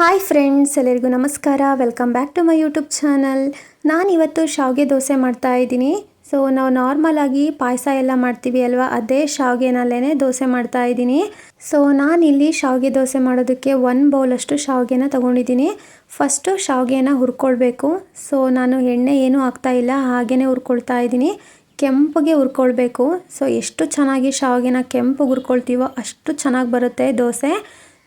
Hi friends ಎಲ್ಲರಿಗೂ ನಮಸ್ಕಾರ. Welcome back to my YouTube channel ನಾನು ಇವತ್ತು ಶಾವಿಗೆ ದೋಸೆ ಮಾಡ್ತಾ ಇದ್ದೀನಿ. ಸೊ ನಾವು ನಾರ್ಮಲಾಗಿ ಪಾಯಸ ಎಲ್ಲ ಮಾಡ್ತೀವಿ ಅಲ್ವಾ? ಅದೇ ಶಾವಿಗೆನಲ್ಲೇ ದೋಸೆ ಮಾಡ್ತಾ ಇದ್ದೀನಿ. ಸೊ ನಾನಿಲ್ಲಿ ಶಾವಿಗೆ ದೋಸೆ ಮಾಡೋದಕ್ಕೆ ಒನ್ ಬೌಲಷ್ಟು ಶಾವಿಗೆನ ತೊಗೊಂಡಿದ್ದೀನಿ. ಫಸ್ಟು ಶಾವಿಗೆನ ಹುರ್ಕೊಳ್ಬೇಕು. ಸೊ ನಾನು ಎಣ್ಣೆ ಏನೂ ಇಲ್ಲ ಹಾಗೇ ಹುರ್ಕೊಳ್ತಾ ಇದ್ದೀನಿ. ಕೆಂಪಗೆ ಹುರ್ಕೊಳ್ಬೇಕು. ಸೊ ಎಷ್ಟು ಚೆನ್ನಾಗಿ ಶಾವಿಗೆನ ಕೆಂಪು ಹುರ್ಕೊಳ್ತೀವೋ ಅಷ್ಟು ಚೆನ್ನಾಗಿ ಬರುತ್ತೆ ದೋಸೆ.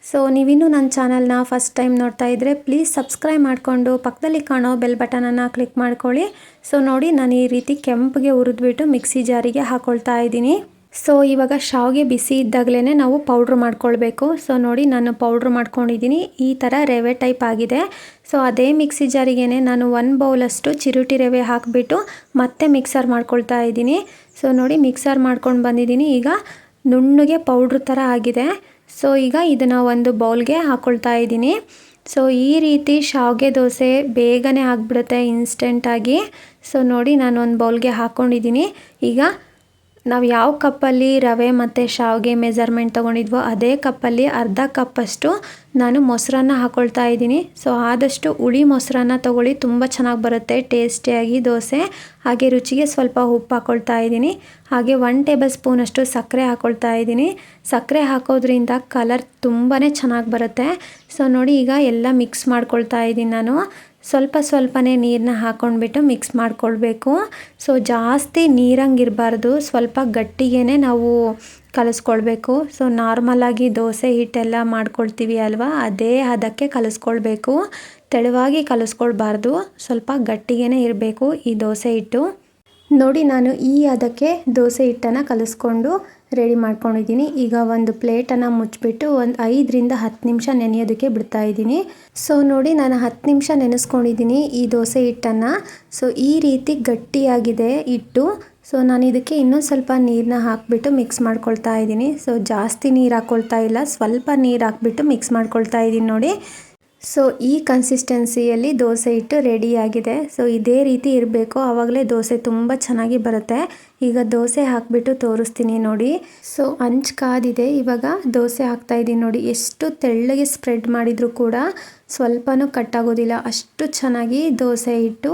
ಸೊ ನೀವಿನ್ನೂ ನನ್ನ ಚಾನಲ್ನ ಫಸ್ಟ್ ಟೈಮ್ ನೋಡ್ತಾ ಇದ್ದರೆ ಪ್ಲೀಸ್ ಸಬ್ಸ್ಕ್ರೈಬ್ ಮಾಡಿಕೊಂಡು ಪಕ್ಕದಲ್ಲಿ ಕಾಣೋ ಬೆಲ್ ಬಟನನ್ನು ಕ್ಲಿಕ್ ಮಾಡ್ಕೊಳ್ಳಿ. ಸೊ ನೋಡಿ ನಾನು ಈ ರೀತಿ ಕೆಂಪಿಗೆ ಹುರಿದ್ಬಿಟ್ಟು ಮಿಕ್ಸಿ ಜಾರಿಗೆ ಹಾಕೊಳ್ತಾ ಇದ್ದೀನಿ. ಸೊ ಇವಾಗ ಶಾವಿಗೆ ಬಿಸಿ ಇದ್ದಾಗಲೇ ನಾವು ಪೌಡ್ರ್ ಮಾಡ್ಕೊಳ್ಬೇಕು. ಸೊ ನೋಡಿ ನಾನು ಪೌಡ್ರ್ ಮಾಡ್ಕೊಂಡಿದ್ದೀನಿ. ಈ ಥರ ರವೆ ಟೈಪ್ ಆಗಿದೆ. ಸೊ ಅದೇ ಮಿಕ್ಸಿ ಜಾರಿಗೆ ನಾನು ಒನ್ ಬೌಲಷ್ಟು ಚಿರುಟಿ ರವೆ ಹಾಕಿಬಿಟ್ಟು ಮತ್ತೆ ಮಿಕ್ಸರ್ ಮಾಡ್ಕೊಳ್ತಾ ಇದ್ದೀನಿ. ಸೊ ನೋಡಿ ಮಿಕ್ಸರ್ ಮಾಡ್ಕೊಂಡು ಬಂದಿದ್ದೀನಿ. ಈಗ ನುಣ್ಣಗೆ ಪೌಡ್ರ್ ಥರ ಆಗಿದೆ. ಸೊ ಈಗ ಇದನ್ನು ಒಂದು ಬೌಲ್ಗೆ ಹಾಕ್ಕೊಳ್ತಾ ಇದ್ದೀನಿ. ಸೊ ಈ ರೀತಿ ಶಾವಿಗೆ ದೋಸೆ ಬೇಗನೆ ಆಗಿಬಿಡುತ್ತೆ ಇನ್ಸ್ಟೆಂಟಾಗಿ ಸೊ ನೋಡಿ ನಾನು ಒಂದು ಬೌಲ್ಗೆ ಹಾಕ್ಕೊಂಡಿದ್ದೀನಿ ಈಗ ನಾವು ಯಾವ ಕಪ್ಪಲ್ಲಿ ರವೆ ಮತ್ತು ಶಾವಿಗೆ ಮೆಜರ್ಮೆಂಟ್ ತೊಗೊಂಡಿದ್ವೋ ಅದೇ ಕಪ್ಪಲ್ಲಿ ಅರ್ಧ ಕಪ್ಪಷ್ಟು ನಾನು ಮೊಸರನ್ನ ಹಾಕ್ಕೊಳ್ತಾ ಇದ್ದೀನಿ. ಸೊ ಆದಷ್ಟು ಹುಳಿ ಮೊಸರನ್ನ ತೊಗೊಳ್ಳಿ. ತುಂಬ ಚೆನ್ನಾಗಿ ಬರುತ್ತೆ, ಟೇಸ್ಟಿಯಾಗಿ ದೋಸೆ. ಹಾಗೆ ರುಚಿಗೆ ಸ್ವಲ್ಪ ಉಪ್ಪು ಹಾಕ್ಕೊಳ್ತಾ ಇದ್ದೀನಿ. ಹಾಗೆ ಒನ್ ಟೇಬಲ್ ಸ್ಪೂನಷ್ಟು ಸಕ್ಕರೆ ಹಾಕ್ಕೊಳ್ತಾ ಇದ್ದೀನಿ. ಸಕ್ಕರೆ ಹಾಕೋದ್ರಿಂದ ಕಲರ್ ತುಂಬಾ ಚೆನ್ನಾಗಿ ಬರುತ್ತೆ. ಸೊ ನೋಡಿ ಈಗ ಎಲ್ಲ ಮಿಕ್ಸ್ ಮಾಡ್ಕೊಳ್ತಾ ಇದ್ದೀನಿ ನಾನು. ಸ್ವಲ್ಪ ಸ್ವಲ್ಪನೇ ನೀರನ್ನ ಹಾಕ್ಕೊಂಡ್ಬಿಟ್ಟು ಮಿಕ್ಸ್ ಮಾಡ್ಕೊಳ್ಬೇಕು. ಸೊ, ಜಾಸ್ತಿ ನೀರಂಗಿರಬಾರ್ದು. ಸ್ವಲ್ಪ ಗಟ್ಟಿಗೆ ನಾವು ಕಲಿಸ್ಕೊಳ್ಬೇಕು. ಸೊ, ನಾರ್ಮಲಾಗಿ ದೋಸೆ, ಹಿಟ್ಟೆಲ್ಲ ಮಾಡ್ಕೊಳ್ತೀವಿ ಅಲ್ವಾ? ಅದೇ ಹದಕ್ಕೆ ಕಲಿಸ್ಕೊಳ್ಬೇಕು. ತೆಳುವಾಗಿ ಕಲಿಸ್ಕೊಳ್ಬಾರ್ದು. ಸ್ವಲ್ಪ ಗಟ್ಟಿಗೆ ಇರಬೇಕು ಈ ದೋಸೆ ಹಿಟ್ಟು. ನೋಡಿ, ನಾನು ಈ ಅದಕ್ಕೆ ದೋಸೆ ಹಿಟ್ಟನ್ನು ಕಲಿಸ್ಕೊಂಡು ರೆಡಿ ಮಾಡ್ಕೊಂಡಿದ್ದೀನಿ. ಈಗ ಒಂದು ಪ್ಲೇಟನ್ನು ಮುಚ್ಚಿಬಿಟ್ಟು ಒಂದು ಐದರಿಂದ ಹತ್ತು ನಿಮಿಷ ನೆನೆಯೋದಕ್ಕೆ ಬಿಡ್ತಾ ಇದ್ದೀನಿ. ಸೊ ನೋಡಿ, ನಾನು ಹತ್ತು ನಿಮಿಷ ನೆನೆಸ್ಕೊಂಡಿದ್ದೀನಿ ಈ ದೋಸೆ ಹಿಟ್ಟನ್ನು. ಸೊ ಈ ರೀತಿ ಗಟ್ಟಿಯಾಗಿದೆ ಹಿಟ್ಟು. ಸೊ ನಾನು ಇದಕ್ಕೆ ಇನ್ನೊಂದು ಸ್ವಲ್ಪ ನೀರನ್ನ ಹಾಕಿಬಿಟ್ಟು ಮಿಕ್ಸ್ ಮಾಡ್ಕೊಳ್ತಾ ಇದ್ದೀನಿ. ಸೊ ಜಾಸ್ತಿ ನೀರು ಹಾಕ್ಕೊಳ್ತಾ ಇಲ್ಲ, ಸ್ವಲ್ಪ ನೀರು ಹಾಕ್ಬಿಟ್ಟು ಮಿಕ್ಸ್ ಮಾಡ್ಕೊಳ್ತಾ ಇದ್ದೀನಿ ನೋಡಿ. ಸೊ ಈ ಕನ್ಸಿಸ್ಟೆನ್ಸಿಯಲ್ಲಿ ದೋಸೆ ಹಿಟ್ಟು ರೆಡಿಯಾಗಿದೆ ಸೊ ಇದೇ ರೀತಿ ಇರಬೇಕು. ಆವಾಗಲೇ ದೋಸೆ ತುಂಬ ಚೆನ್ನಾಗಿ ಬರುತ್ತೆ. ಈಗ ದೋಸೆ ಹಾಕಿಬಿಟ್ಟು ತೋರಿಸ್ತೀನಿ ನೋಡಿ. ಸೊ ಹಂಚ್ ಕಾದಿದೆ. ಇವಾಗ ದೋಸೆ ಹಾಕ್ತಾ ಇದ್ದೀನಿ ನೋಡಿ. ಎಷ್ಟು ತೆಳ್ಳಗೆ ಸ್ಪ್ರೆಡ್ ಮಾಡಿದರೂ ಕೂಡ ಸ್ವಲ್ಪನೂ ಕಟ್ಟಾಗೋದಿಲ್ಲ ಅಷ್ಟು ಚೆನ್ನಾಗಿ ದೋಸೆ ಇಟ್ಟು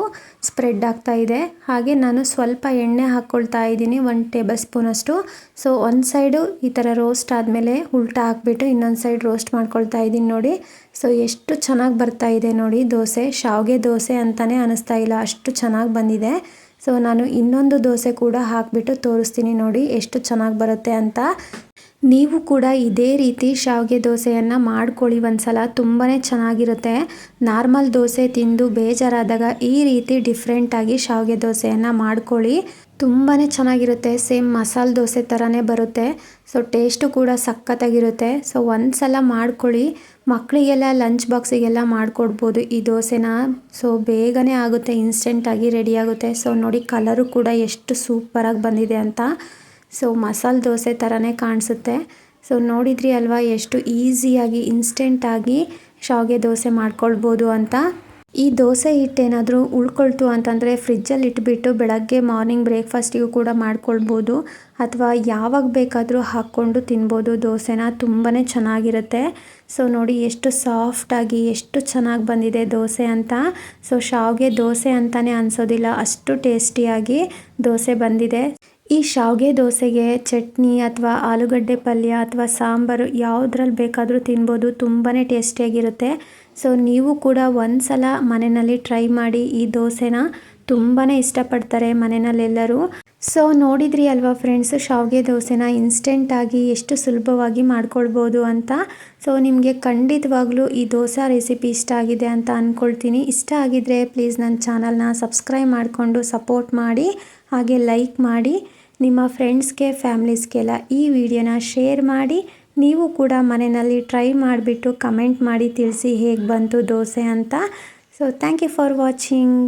ಸ್ಪ್ರೆಡ್ ಆಗ್ತಾ ಇದೆ. ಹಾಗೆ ನಾನು ಸ್ವಲ್ಪ ಎಣ್ಣೆ ಹಾಕ್ಕೊಳ್ತಾ ಇದ್ದೀನಿ ಒನ್ ಟೇಬಲ್ ಸ್ಪೂನಷ್ಟು ಸೊ ಒಂದು ಸೈಡು ಈ ಥರ ರೋಸ್ಟ್ ಆದಮೇಲೆ ಉಲ್ಟಾ ಹಾಕ್ಬಿಟ್ಟು ಇನ್ನೊಂದು ಸೈಡ್ ರೋಸ್ಟ್ ಮಾಡ್ಕೊಳ್ತಾ ಇದ್ದೀನಿ ನೋಡಿ. ಸೊ ಎಷ್ಟು ಚೆನ್ನಾಗಿ ಬರ್ತಾ ಇದೆ ನೋಡಿ ದೋಸೆ. ಶಾವಿಗೆ ದೋಸೆ ಅಂತಲೇ ಅನ್ನಿಸ್ತಾ ಇಲ್ಲ. ಅಷ್ಟು ಚೆನ್ನಾಗಿ ಬಂದಿದೆ. ಸೊ ನಾನು ಇನ್ನೊಂದು ದೋಸೆ ಕೂಡ ಹಾಕಿಬಿಟ್ಟು ತೋರಿಸ್ತೀನಿ ನೋಡಿ ಎಷ್ಟು ಚೆನ್ನಾಗಿ ಬರುತ್ತೆ ಅಂತ. ನೀವು ಕೂಡ ಇದೇ ರೀತಿ ಶಾವಿಗೆ ದೋಸೆಯನ್ನು ಮಾಡ್ಕೊಳ್ಳಿ ಒಂದ್ಸಲ ತುಂಬಾ ಚೆನ್ನಾಗಿರುತ್ತೆ. ನಾರ್ಮಲ್ ದೋಸೆ ತಿಂದು ಬೇಜಾರಾದಾಗ ಈ ರೀತಿ ಡಿಫ್ರೆಂಟಾಗಿ ಶಾವಿಗೆ ದೋಸೆಯನ್ನು ಮಾಡ್ಕೊಳ್ಳಿ. ತುಂಬಾ ಚೆನ್ನಾಗಿರುತ್ತೆ. ಸೇಮ್ ಮಸಾಲೆ ದೋಸೆ ಥರನೇ ಬರುತ್ತೆ. ಸೊ ಟೇಸ್ಟು ಕೂಡ ಸಖತ್ತಾಗಿರುತ್ತೆ. ಸೊ ಒಂದು ಸಲ ಮಾಡ್ಕೊಳ್ಳಿ ಮಕ್ಕಳಿಗೆಲ್ಲ ಲಂಚ್ ಬಾಕ್ಸಿಗೆಲ್ಲ ಮಾಡಿಕೊಡ್ಬೋದು ಈ ದೋಸೆನ. ಸೊ ಬೇಗನೆ ಆಗುತ್ತೆ ಇನ್ಸ್ಟೆಂಟಾಗಿ ರೆಡಿ ಆಗುತ್ತೆ. ಸೊ ನೋಡಿ ಕಲರು ಕೂಡ ಎಷ್ಟು ಸೂಪರಾಗಿ ಬಂದಿದೆ ಅಂತ. ಸೊ ಮಸಾಲೆ ದೋಸೆ ಥರನೇ ಕಾಣಿಸುತ್ತೆ. ಸೊ ನೋಡಿದ್ರಿ ಅಲ್ವಾ, ಎಷ್ಟು ಈಸಿಯಾಗಿ ಇನ್ಸ್ಟೆಂಟಾಗಿ ಶಾವಿಗೆ ದೋಸೆ ಮಾಡ್ಕೊಳ್ಬೋದು ಅಂತ. ಈ ದೋಸೆ ಹಿಟ್ಟೇನಾದರೂ ಉಳ್ಕೊಳ್ತು ಅಂತಂದರೆ ಫ್ರಿಜ್ಜಲ್ಲಿ ಇಟ್ಬಿಟ್ಟು ಬೆಳಗ್ಗೆ ಮಾರ್ನಿಂಗ್ ಬ್ರೇಕ್ಫಾಸ್ಟಿಗೂ ಕೂಡ ಮಾಡ್ಕೊಳ್ಬೋದು. ಅಥವಾ ಯಾವಾಗ ಬೇಕಾದರೂ ಹಾಕ್ಕೊಂಡು ತಿನ್ಬೋದು. ದೋಸೆನ ತುಂಬಾ ಚೆನ್ನಾಗಿರುತ್ತೆ. ಸೊ ನೋಡಿ ಎಷ್ಟು ಸಾಫ್ಟಾಗಿ ಎಷ್ಟು ಚೆನ್ನಾಗಿ ಬಂದಿದೆ ದೋಸೆ ಅಂತ. ಸೊ ಶಾವಿಗೆ ದೋಸೆ ಅಂತಲೇ ಅನಿಸೋದಿಲ್ಲ. ಅಷ್ಟು ಟೇಸ್ಟಿಯಾಗಿ ದೋಸೆ ಬಂದಿದೆ. ಈ ಶಾವಿಗೆ ದೋಸೆಗೆ ಚಟ್ನಿ ಅಥವಾ ಆಲೂಗಡ್ಡೆ ಪಲ್ಯ ಅಥವಾ ಸಾಂಬಾರು ಯಾವುದ್ರಲ್ಲಿ ಬೇಕಾದರೂ ತಿನ್ಬೋದು. ತುಂಬಾ ಟೇಸ್ಟಿಯಾಗಿರುತ್ತೆ. ಸೊ ನೀವು ಕೂಡ ಒಂದು ಸಲ ಮನೆಯಲ್ಲಿ ಟ್ರೈ ಮಾಡಿ ಈ ದೋಸೆನ ತುಂಬಾ ಇಷ್ಟಪಡ್ತಾರೆ ಮನೆಯಲ್ಲೆಲ್ಲರೂ. ಸೊ ನೋಡಿದ್ರಿ ಅಲ್ವಾ ಫ್ರೆಂಡ್ಸ್ ಶಾವಿಗೆ ದೋಸೆನ ಇನ್ಸ್ಟೆಂಟಾಗಿ ಎಷ್ಟು ಸುಲಭವಾಗಿ ಮಾಡ್ಕೊಳ್ಬೋದು ಅಂತ. ಸೊ ನಿಮಗೆ ಖಂಡಿತವಾಗ್ಲೂ ಈ ದೋಸೆ ರೆಸಿಪಿ ಇಷ್ಟ ಆಗಿದೆ ಅಂತ ಅಂದ್ಕೊಳ್ತೀನಿ ಇಷ್ಟ ಆಗಿದ್ರೆ ಪ್ಲೀಸ್ ನನ್ನ ಚಾನಲ್ನ ಸಬ್ಸ್ಕ್ರೈಬ್ ಮಾಡಿಕೊಂಡು ಸಪೋರ್ಟ್ ಮಾಡಿ, ಹಾಗೆ ಲೈಕ್ ಮಾಡಿ, ನಿಮ್ಮ ಫ್ರೆಂಡ್ಸ್ಗೆ ಫ್ಯಾಮ್ಲೀಸ್ಗೆಲ್ಲ ಈ ವಿಡಿಯೋನ ಶೇರ್ ಮಾಡಿ ನೀವು ಕೂಡ ಮನೆಯಲ್ಲಿ ಟ್ರೈ ಮಾಡಿಬಿಟ್ಟು ಕಮೆಂಟ್ ಮಾಡಿ ತಿಳಿಸಿ ಹೇಗೆ ಬಂತು ದೋಸೆ ಅಂತ. So thank you for watching